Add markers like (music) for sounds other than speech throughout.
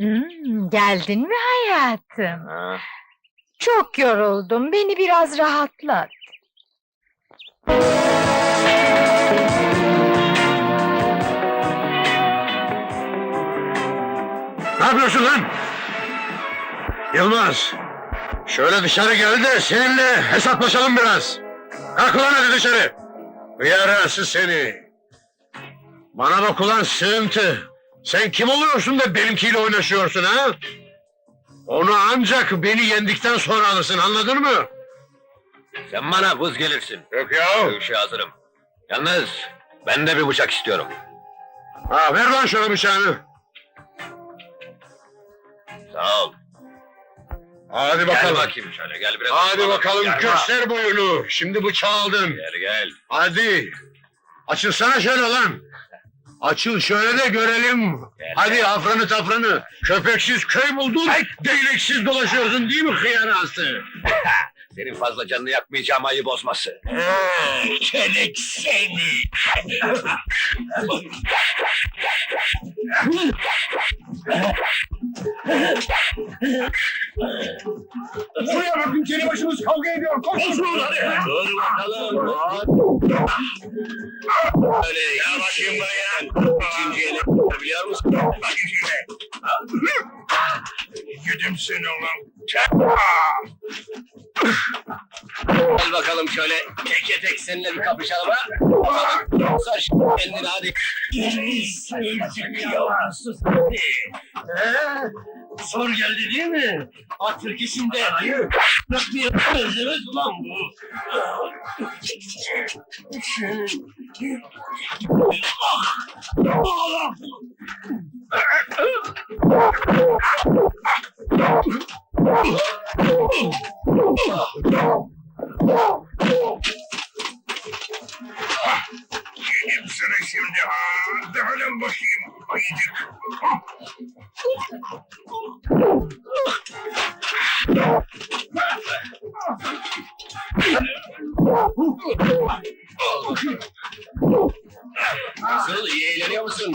Hmm, geldin mi hayatım? Çok yoruldum. Beni biraz rahatlat. Ne yapıyorsun lan? Yılmaz. Şöyle dışarı gel de seninle hesaplaşalım biraz. Kalk ulan hadi dışarı. Yarası seni. Bana bak ulan sığıntı. Sen kim oluyorsun da benimkiyle oynaşıyorsun ha? Onu ancak beni yendikten sonra alırsın anladın mı? Sen bana vız gelirsin. Yok ya. Dövüşe hazırım. Yalnız ben de bir bıçak istiyorum. Ha, ver lan şöyle bıçağını. Sağ ol. Hadi Gel bakalım. bakayım şöyle gel biraz. Hadi bakalım. bakalım Gel göster boyunu. Şimdi bıçağı aldın. Gel gel. Hadi. Açılsana şöyle lan. Açıl şöyle de görelim. Gel, Hadi gel. afranı tafranı. Köpeksiz köy buldun. Değneksiz dolaşıyorsun değil mi hıyanası? (laughs) Senin fazla canını yakmayacağım ayı bozması. Kelek seni. (laughs) Şuraya bakın kendi başımız kavga ediyor. Koşun. Dur bakalım. Öyle ya bakayım buraya. İkinci ele biliyor musun? Bak içine. Yedim seni ulan. Gel bakalım şöyle teke tek seninle bir kapışalım ha. Ş- kendini hadi. Zor geldi değil mi? At ülkesinde. Hayır. Nasıl özlemez ulan bu? Yedim sana şimdi ha. Dağılın bakayım. Nasıl iyi eğleniyor musun?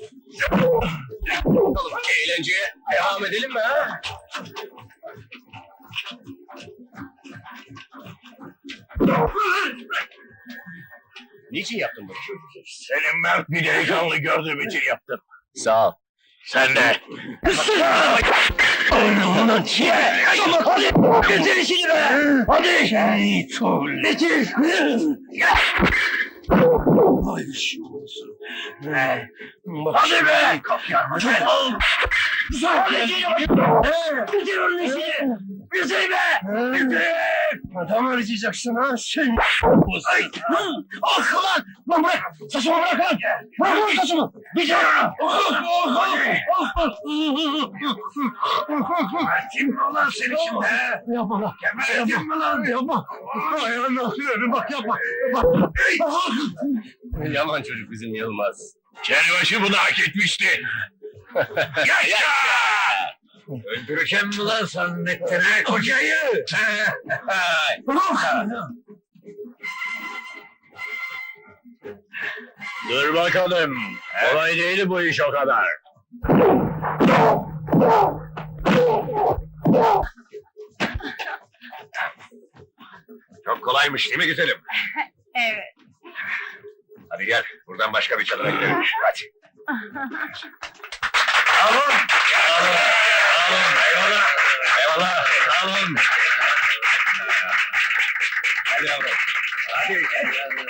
Bakalım eğlenceye devam edelim mi ha? Niçin yaptın bunu? Senin mert bir delikanlı gördüğüm için yaptım. Sağ ol. Sen de. Onu çiğ. Hadi getir işini be. Hadi. Şeytan. Getir. Ay şu olsun. Hadi be. Hadi. Getir onun işini. Getir be. Getir. Adam arayacaksın ha sen. Ay. Ah lan. Lan bırak. Saçımı bırak lan. Bırak lan saçımı. Getir onu. Kim olan seni şimdi? Yapma lan. Gebertin mi lan? Yapma. Ayağını atıyorum bak yapma. Yapma. Yaman çocuk bizim Yılmaz. Kendi bunu hak etmişti. (laughs) Yaşa! Öldüreceğim mi lan zannettirme kocayı? (laughs) Dur bakalım. Kolay değil bu iş o kadar. Çok kolaymış değil mi güzelim? (laughs) Evet. Hadi gel. Buradan başka bir çadıra gidelim. Hadi. (laughs) Olun. Sağ olun. Eyvallah. Eyvallah. Sağ olun. Hadi yavrum. Hadi. Hadi.